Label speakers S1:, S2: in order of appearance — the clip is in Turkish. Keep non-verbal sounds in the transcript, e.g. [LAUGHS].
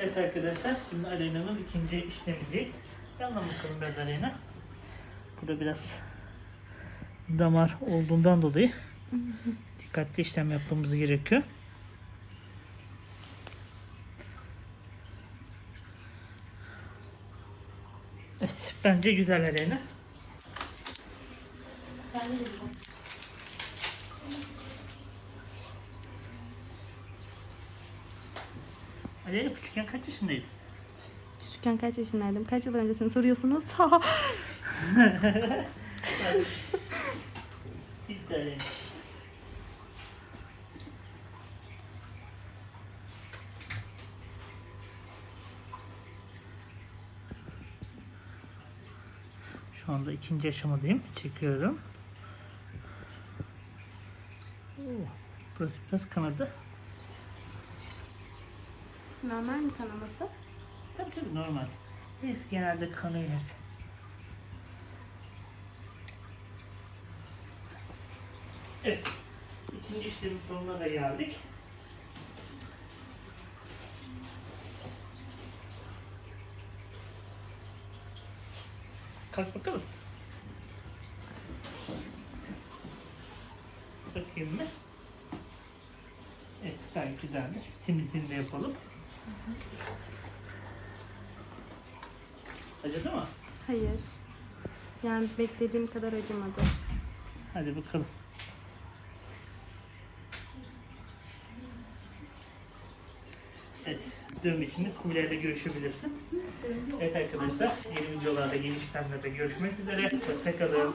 S1: Evet arkadaşlar şimdi Aleyna'nın ikinci işlemindeyiz. Yandan bakalım biraz Aleyna. Burada biraz damar olduğundan dolayı dikkatli işlem yapmamız gerekiyor. Evet bence güzel Aleyna. Aleyna küçükken kaç yaşındaydın?
S2: Küçükken kaç yaşındaydım? Kaç yıl öncesini soruyorsunuz? [LAUGHS]
S1: Bitti Aleyna. Şu anda ikinci aşamadayım. Çekiyorum. Oo, Burası biraz kanadı.
S2: Normal mi kanaması?
S1: Tabii tabii normal. Biz genelde kanıyor. Evet. İkinci işlemin sonuna da geldik. Kalk bakalım. Bakayım mı? Evet gayet güzelmiş. Temizliğini de yapalım. Acıdı mı?
S2: Hayır. Yani beklediğim kadar acımadı.
S1: Hadi bakalım. Evet, dövme için Kubilay'da görüşebilirsin. Evet arkadaşlar, yeni videolarda, yeni işlemlerde görüşmek üzere. Hoşçakalın.